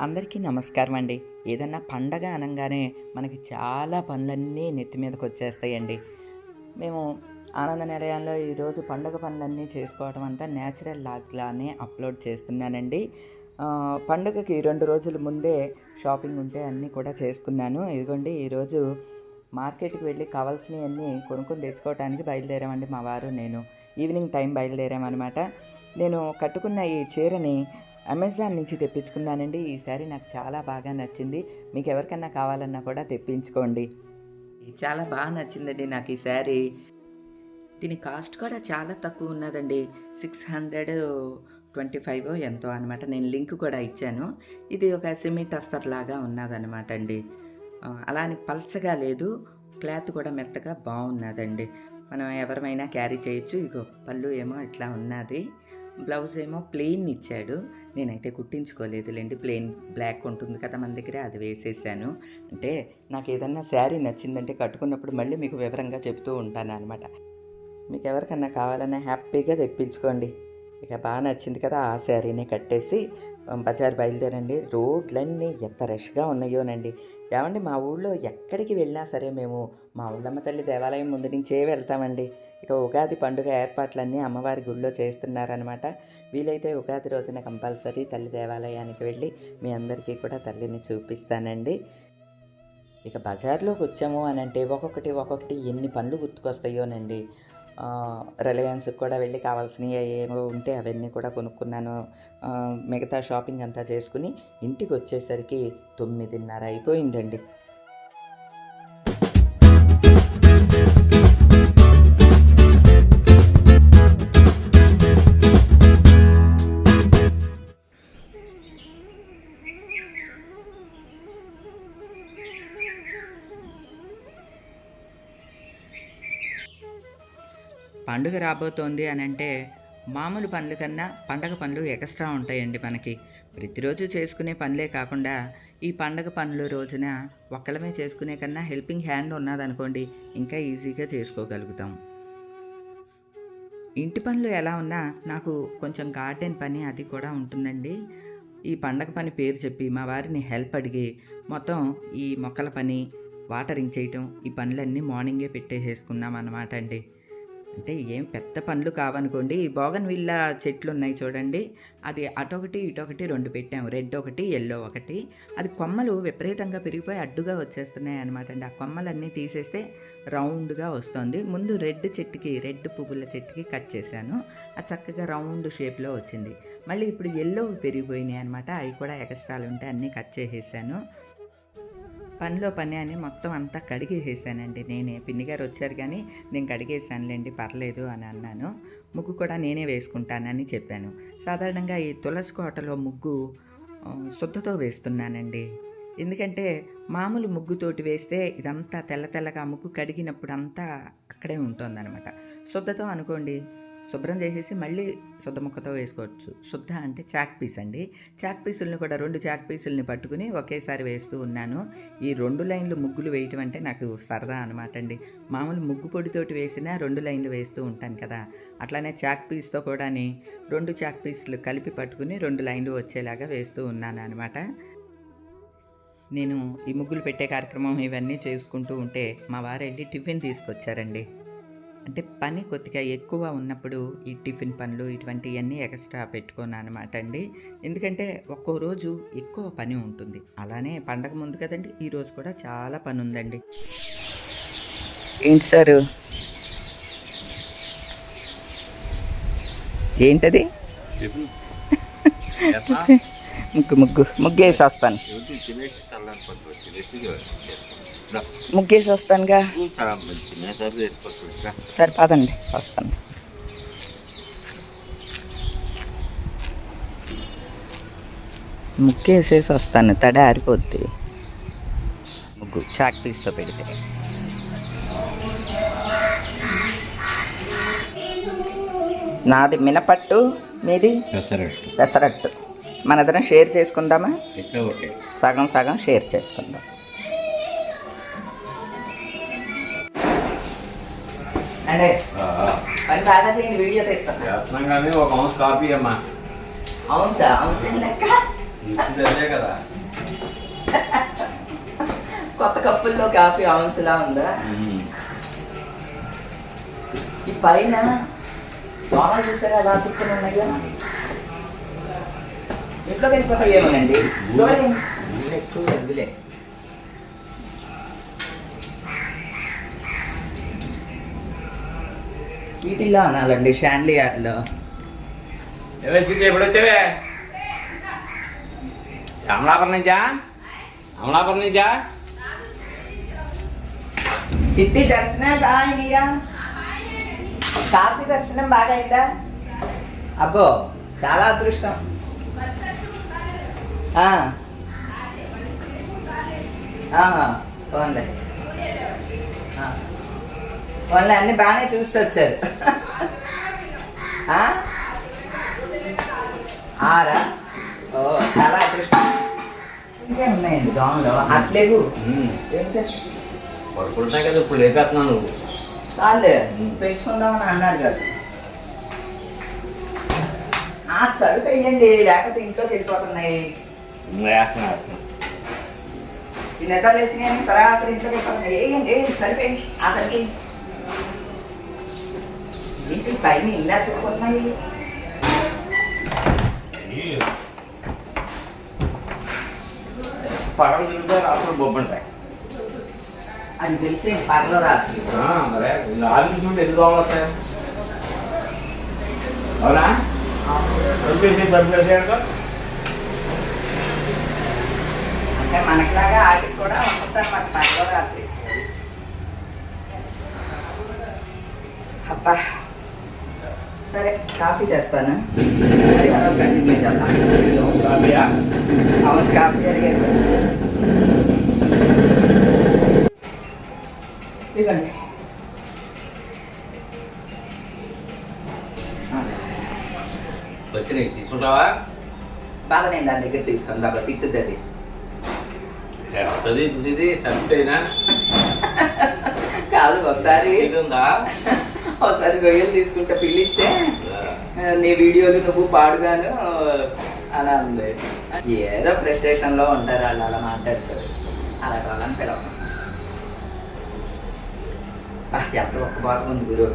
అందరికీ నమస్కారం అండి. ఏదన్నా పండగ అనగానే మనకి చాలా పనులన్నీ నెత్తి మీదకి వచ్చేస్తాయండి. మేము ఆనంద నిలయంలో ఈరోజు పండగ పనులన్నీ చేసుకోవడం అంతా న్యాచురల్ లాగ్లానే అప్లోడ్ చేస్తున్నానండి. పండుగకి పండగకి రెండు రోజుల ముందే షాపింగ్ ఉంటే అన్నీ కూడా చేసుకున్నాను. ఇదిగోండి ఈరోజు మార్కెట్కి వెళ్ళి కావాల్సినవన్నీ కొనుక్కొని తెచ్చుకోవడానికి బయలుదేరామండి మా వారు నేను. ఈవినింగ్ టైం బయలుదేరామన్నమాట. నేను కట్టుకున్న ఈ చీరని అమెజాన్ నుంచి తెప్పించుకున్నానండి. ఈ శారీ నాకు చాలా బాగా నచ్చింది. మీకు ఎవరికన్నా కావాలన్నా కూడా తెప్పించుకోండి. చాలా బాగా నచ్చిందండి నాకు ఈ శారీ దీని కాస్ట్ కూడా చాలా తక్కువ ఉన్నదండి. సిక్స్ హండ్రెడ్ ట్వంటీ ఫైవ్ ఎంతో అనమాట నేను లింక్ కూడా ఇచ్చాను. ఇది ఒక సిమెంట్ టస్తర్ లాగా ఉన్నదనమాట అండి. అలానే అలా అని పల్చగా లేదు. క్లాత్ కూడా మెత్తగా బాగున్నదండి. మనం ఎవరమైనా క్యారీ చేయొచ్చు. ఇగో పళ్ళు ఏమో ఇట్లా ఉన్నది. బ్లౌజ్ ఏమో ప్లెయిన్ ఇచ్చాడు. నేనైతే కుట్టించుకోలేదులేండి ప్లెయిన్ బ్లాక్ ఉంటుంది కదా మన దగ్గర అది వేసేసాను. అంటే నాకు ఏదన్నా శారీ నచ్చిందంటే కట్టుకున్నప్పుడు మళ్ళీ మీకు వివరంగా చెప్తూ ఉంటాను అనమాట మీకు ఎవరికన్నా కావాలన్నా హ్యాపీగా తెప్పించుకోండి. ఇక బాగా నచ్చింది కదా ఆ శారీని కట్టేసి బజార్ బయలుదేరండి. రోడ్లన్నీ ఎంత రష్గా ఉన్నాయోనండి. ఏమండి మా ఊళ్ళో ఎక్కడికి వెళ్ళినా సరే మేము మా ఊళ్ళమ్మ తల్లి దేవాలయం ముందు నుంచే వెళ్తామండి. ఇక ఉగాది పండుగ ఏర్పాట్లన్నీ అమ్మవారి గుళ్ళో చేస్తున్నారనమాట వీలైతే ఉగాది రోజున కంపల్సరీ తల్లి దేవాలయానికి వెళ్ళి మీ అందరికీ కూడా తల్లిని చూపిస్తానండి. ఇక బజార్లోకి వచ్చాము అని అంటే ఒక్కొక్కటి ఒక్కొక్కటి ఎన్ని పనులు గుర్తుకొస్తాయోనండి. రిలయన్స్కి కూడా వెళ్ళి కావాల్సినవి ఏమో ఉంటే అవన్నీ కూడా కొనుక్కున్నాను. మిగతా షాపింగ్ అంతా చేసుకుని ఇంటికి వచ్చేసరికి తొమ్మిదిన్నర అయిపోయిందండి. పండుగ రాబోతోంది అని అంటే మామూలు పనుల కన్నా పండగ పనులు ఎక్స్ట్రా ఉంటాయండి మనకి. ప్రతిరోజు చేసుకునే పనులే కాకుండా ఈ పండగ పనుల రోజున ఒక్కళ్ళమే చేసుకునే కన్నా హెల్పింగ్ హ్యాండ్ ఉన్నదనుకోండి ఇంకా ఈజీగా చేసుకోగలుగుతాం. ఇంటి పనులు ఎలా ఉన్నా నాకు కొంచెం గార్డెన్ పని అది కూడా ఉంటుందండి. ఈ పండగ పని పేరు చెప్పి మా వారిని హెల్ప్ అడిగి మొత్తం ఈ మొక్కల పని వాటరింగ్ చేయటం ఈ పనులన్నీ మార్నింగే పెట్టేసేసుకున్నాం అన్నమాట అండి. అంటే ఏం పెద్ద పండ్లు కావనుకోండి బోగన్ విల్లా చెట్లు ఉన్నాయి చూడండి. అది అటొకటి ఇటొకటి రెండు పెట్టాము. రెడ్ ఒకటి ఎల్లో ఒకటి. అది కొమ్మలు విపరీతంగా పెరిగిపోయి అడ్డుగా వచ్చేస్తున్నాయి అనమాట అండి. ఆ కొమ్మలన్నీ తీసేస్తే రౌండ్గా వస్తుంది. ముందు రెడ్ చెట్టుకి రెడ్ పువ్వుల చెట్టుకి కట్ చేశాను. అది చక్కగా రౌండ్ షేప్లో వచ్చింది. మళ్ళీ ఇప్పుడు ఎల్లో పెరిగిపోయినాయి అనమాట అవి కూడా ఎక్స్ట్రాలు ఉంటే అన్నీ కట్ చేసేసాను. పనిలో పని అని మొత్తం అంతా కడిగేసేసానండి నేనే. పిన్ని గారు వచ్చారు కానీ నేను కడిగేసానులేండి పర్లేదు అని అన్నాను. ముగ్గు కూడా నేనే వేసుకుంటానని చెప్పాను. సాధారణంగా ఈ తులసి కోటలో ముగ్గు శుద్ధతో వేస్తున్నానండి. ఎందుకంటే మామూలు ముగ్గుతోటి వేస్తే ఇదంతా తెల్ల తెల్లగా ముగ్గు కడిగినప్పుడు అంతా అక్కడే ఉంటుందన్నమాట శుద్ధతో అనుకోండి శుభ్రం చేసేసి మళ్ళీ శుద్ధ ముక్కతో వేసుకోవచ్చు. శుద్ధ అంటే చాక్ పీస్ అండి. చాక్ పీసులను కూడా రెండు చాక్ పీసుల్ని పట్టుకుని ఒకేసారి వేస్తూ ఉన్నాను. ఈ రెండు లైన్లు ముగ్గులు వేయటం అంటే నాకు సరదా అనమాట అండి. మామూలు ముగ్గు పొడితోటి వేసినా రెండు లైన్లు వేస్తూ ఉంటాను కదా. అట్లానే చాక్ పీస్తో కూడా రెండు చాక్ పీసులు కలిపి పట్టుకుని రెండు లైన్లు వచ్చేలాగా వేస్తూ ఉన్నాను అనమాట నేను ఈ ముగ్గులు పెట్టే కార్యక్రమం ఇవన్నీ చేసుకుంటూ ఉంటే మా వారు వెళ్ళి టిఫిన్ తీసుకొచ్చారండి. అంటే పని కొద్దిగా ఎక్కువ ఉన్నప్పుడు ఈ టిఫిన్ పనులు ఇటువంటివన్నీ ఎక్స్ట్రా పెట్టుకున్నాను అనమాట అండి ఎందుకంటే ఒక్కో రోజు ఎక్కువ పని ఉంటుంది. అలానే పండగ ముందు కదండి ఈ రోజు కూడా చాలా పని ఉందండి ఏంటి సార్? ఏంటది? ముగ్గు ముగ్గు ముగ్గేసి వస్తాను. ముగ్గేసి వస్తానుగా. సరే పదండి వస్తాను. ముగ్గు వేసేసి వస్తాను తడి ఆరిపోద్ది. ముగ్గు చాక్ పీస్తో పెడితే. నాది మినపట్టు మీది? పెసరట్టు. పెసరట్టు. మనదరం షేర్ చేసుకుందామా? సగం సగం షేర్ చేసుకుందాం. అంటే పని బాగా చేయండి వీడియో తెస్తాను. చేస్తున్నాం కానీ ఒక అంశ కాపీ అమ్మా. అవును సార్ అవును సార్ లెక్క ఇచ్చిందే కదా. కొత్త కప్పుల్లో కాఫీ అవన్స్లా ఉందా? ఈ పైన దోమలు చూసారా? అలా అతుక్కుని ఉన్నాయో ఇంట్లో వెళ్ళిపోతాయి ఏమోనండి డోర్ ఏం- నీళ్ళు ఎక్కువ వద్దులే వీటిల్లో అనాలండి షాండ్లీ ఆటలో ఏమొచ్చింది ఎప్పుడు వచ్చావే? అమలాపురం నుంచా? అమలాపురం నుంచా? చిట్టి దర్శనం బాగా కాశీ దర్శనం బాగా అయిందా? అబ్బో చాలా అదృష్టం. ఆ. పోన్లే అన్ని బాగానే చూసి వచ్చారు? ఆరా? ఓ చాలా అదృష్టం ఇంకే ఉన్నాయండి దోమలు? అట్లేవు పడుకుంటున్నాయి కదా ఇప్పుడు లేపేస్తున్నావు నువ్వు. చాలే పెంచుకుందామని అన్నారు కదా. ఆ తడుపు వేయండి లేకపోతే ఇంట్లోకి వెళ్ళిపోతున్నాయి. వేస్తున్నా వేస్తున్నా. ఈ నిద్రలు వేసినాయని సరాసరి ఇంట్లోకి వెళ్ళిపోతున్నాయి. వేయండి తడిపేయండి ఆ తడిపి ఏంటి పైన ఇల్లు అతుక్కున్నాయి పడవ తిరుగుతా రాత్రులు బొబ్బంటాయి అది తెలిసే పగలో రాత్రి మరే ఆఫీస్ నుండి ఎందుకు దోమలు వస్తాయి అవునా వచ్చేసి డబ్బులు వేసేయాక అంటే మనకిలాగా ఆటికి కూడా ఉంటుంది మన పగలో రాత్రి అబ్బా సరే కాఫీ తెస్తాను. అది మనం కంటిన్యూ చేద్దాం. కాఫీయా? అవును కాఫీ అడిగారు ఇవ్వండి వచ్చినాయి తీసుకుంటావా? బాబా నేను దాని దగ్గర తీసుకొని బాబా తిట్టుద్ది అది. వస్తుంది ఇది సరిపోయినా కాదు ఒకసారి. ఉందా ఒకసారి రొయ్యలు తీసుకుంటే పిలిస్తే నీ వీడియోలు నువ్వు పాడుగాను అని అంది. ఏదో ఫ్రస్ట్రేషన్లో ఉంటారు వాళ్ళు అలా మాట్లాడతారు. అలా వాళ్ళని పిలవ ఎంత ఒక్క బాధ ఉంది గురు.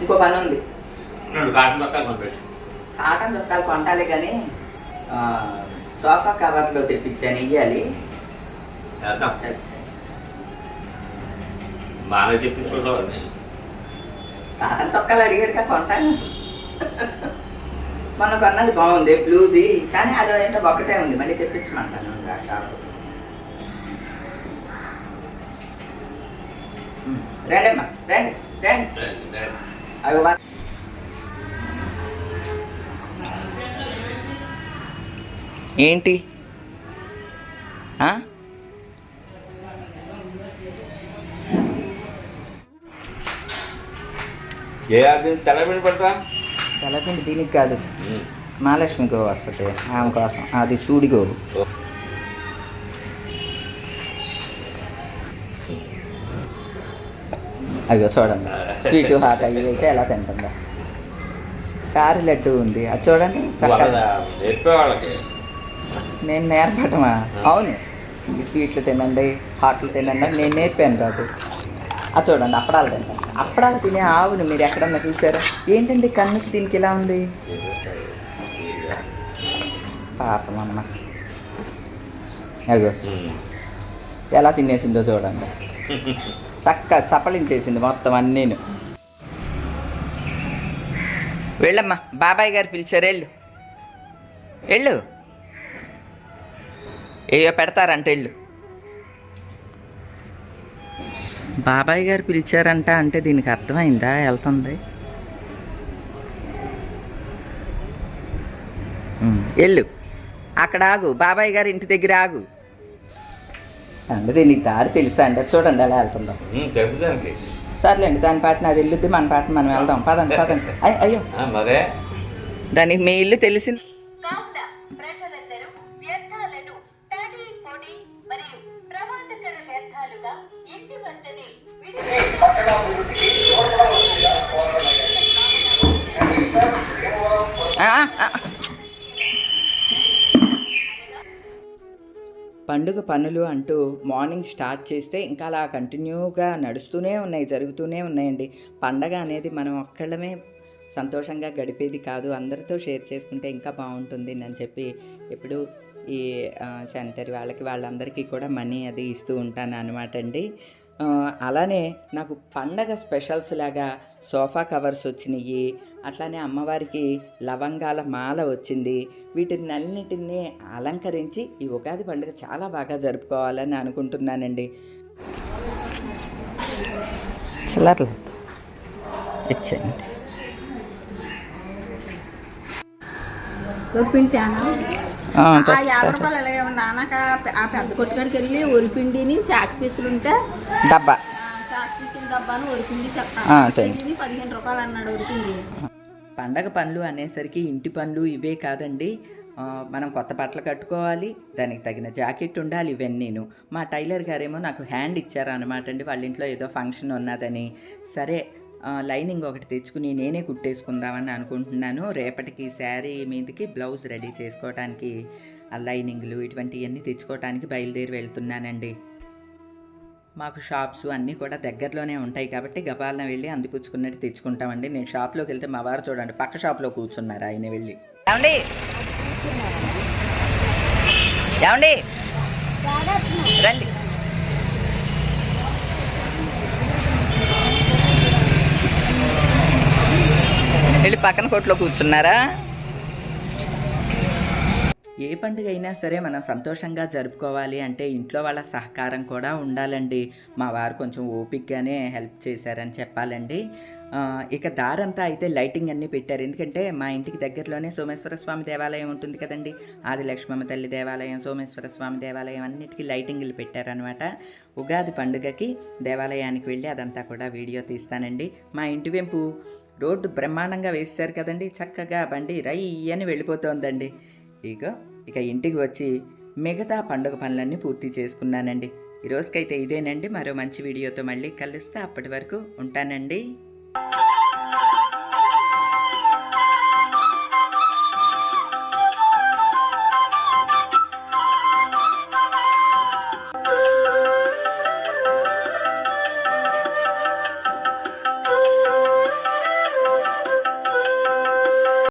ఇంకో పని ఉంది. కాటన్ చుట్టాలు కొంటాలి కానీ సోఫా కవర్లో తెప్పించాను ఇయ్యాలి వేద్దాం బాగా చెప్పించుకుంటావు కాటన్ చొక్కాలు అడిగారుగా కొంటాను. మొన్న కొన్నది బాగుంది బ్లూది. కానీ అది ఏంటో ఒకటే ఉంది మళ్ళీ తెప్పించమంటాను ఆ షాప్. రండి అమ్మా రండి రండి. అవి ఏంటి? ఏ అది తెల్లపిండి దీనికి కాదు. మహాలక్ష్మి గోవు వస్తుంది ఆమె కోసం. అది సూడి గోవు. అయ్యో చూడండి. స్వీట్ హాట్ అవి అయితే ఎలా తింటుందా. సారి లడ్డు ఉంది. అది చూడండి నేను నేర్పటమా? అవును. ఈ స్వీట్లు తినండి హాట్లు తినండి నేను నేర్పాను బాబు. అది చూడండి అప్పడాలు తింటాను అప్పడాలు తినే ఆవును మీరు ఎక్కడన్నా చూసారా? ఏంటండి కన్నుకి దీనికి ఇలా ఉంది? పాపం అమ్మ. అయ్యో. ఎలా తినేసిందో చూడండి. చక్క చప్పలించేసింది మొత్తం అన్నీను. వెళ్ళమ్మా బాబాయ్ గారు పిలిచారు వెళ్ళు. వెళ్ళు. ఏయో పెడతారంట వెళ్ళు. బాబాయ్ గారు పిలిచారంట అంటే దీనికి అర్థమైందా? వెళ్తుంది. వెళ్ళు. అక్కడ ఆగు. బాబాయ్ గారు ఇంటి దగ్గర ఆగు. అంటే దీనికి దారి తెలుసా అండి చూడండి ఎలా వెళ్తుందో. సర్లేండి దాని పాటిన అది వెళ్ళుద్ది మన పాటిన మనం వెళ్దాం. పదండి పదండి. అయ్- అయ్యో. ఆ, మరే. దానికి మీ ఇల్లు తెలిసింది. పండుగ పనులు అంటూ మార్నింగ్ స్టార్ట్ చేస్తే ఇంకా అలా కంటిన్యూగా నడుస్తూనే ఉన్నాయి జరుగుతూనే ఉన్నాయండి. పండగ అనేది మనం ఒక్కళ్ళమే సంతోషంగా గడిపేది కాదు. అందరితో షేర్ చేసుకుంటే ఇంకా బాగుంటుంది అని చెప్పి ఎప్పుడు ఈ సెంటర్ వాళ్ళకి వాళ్ళందరికీ కూడా మనీ అది ఇస్తూ ఉంటాను అనమాట అండి. అలానే నాకు పండగ స్పెషల్స్ లాగా సోఫా కవర్స్ వచ్చినాయి అట్లానే అమ్మవారికి లవంగాల మాల వచ్చింది. వీటిని అన్నిటిని అలంకరించి ఈ ఉగాది పండుగ చాలా బాగా జరుపుకోవాలని అనుకుంటున్నానండి. ఇచ్చేయండి. నాన్నక ఆ పెద్ద కొట్టుకాడికి వెళ్ళి ఒరిపిండిని శాక్ పీసులు ఉంటే డబ్బా. పీసులు డబ్బాను ఒరిపిండి చెప్తాను పదిహేను రూపాయలు అన్నాడు ఒరిపిండి పండగ పనులు అనేసరికి ఇంటి పనులు ఇవే కాదండి. మనం కొత్త బట్టలు కట్టుకోవాలి దానికి తగిన జాకెట్ ఉండాలి ఇవన్నీను. మా టైలర్ గారేమో నాకు హ్యాండ్ ఇచ్చారనమాట అండి. వాళ్ళ ఇంట్లో ఏదో ఫంక్షన్ ఉన్నదని. సరే లైనింగ్ ఒకటి తెచ్చుకుని నేనే కుట్టేసుకుందామని అనుకుంటున్నాను. రేపటికి శారీ మీదకి బ్లౌజ్ రెడీ చేసుకోవడానికి ఆ లైనింగ్లు ఇటువంటివన్నీ తెచ్చుకోవటానికి బయలుదేరి వెళ్తున్నానండి. మాకు షాప్స్ అన్నీ కూడా దగ్గరలోనే ఉంటాయి కాబట్టి గబాలన వెళ్ళి అందిపుచ్చుకున్నట్టు తెచ్చుకుంటామండి. నేను షాప్లోకి వెళ్తే మా వారు చూడండి పక్క షాప్లో కూర్చున్నారు ఆయన వెళ్ళి. ఏమండి? ఏమండి? రండి. వెళ్ళి పక్కన కొట్లో కూర్చున్నారా? ఏ పండుగ అయినా సరే మనం సంతోషంగా జరుపుకోవాలి అంటే ఇంట్లో వాళ్ళ సహకారం కూడా ఉండాలండి. మా వారు కొంచెం ఓపిక్గానే హెల్ప్ చేశారని చెప్పాలండి. ఇక దారంతా అయితే లైటింగ్ అన్నీ పెట్టారు. ఎందుకంటే మా ఇంటికి దగ్గరలోనే సోమేశ్వర స్వామి దేవాలయం ఉంటుంది కదండి. ఆది లక్ష్మమ్మ తల్లి దేవాలయం సోమేశ్వర స్వామి దేవాలయం అన్నిటికీ లైటింగ్లు పెట్టారనమాట ఉగాది పండుగకి దేవాలయానికి వెళ్ళి అదంతా కూడా వీడియో తీస్తానండి. మా ఇంటి వెంపు. రోడ్డు బ్రహ్మాండంగా వేశారు కదండి. చక్కగా బండి రై అని వెళ్ళిపోతోందండి. ఇక ఇక ఇంటికి వచ్చి మిగతా పండుగ పనులన్నీ పూర్తి చేసుకున్నానండి. ఈ రోజుకైతే ఇదేనండి. మరో మంచి వీడియోతో మళ్ళీ కలిస్తే. అప్పటి వరకు ఉంటానండి.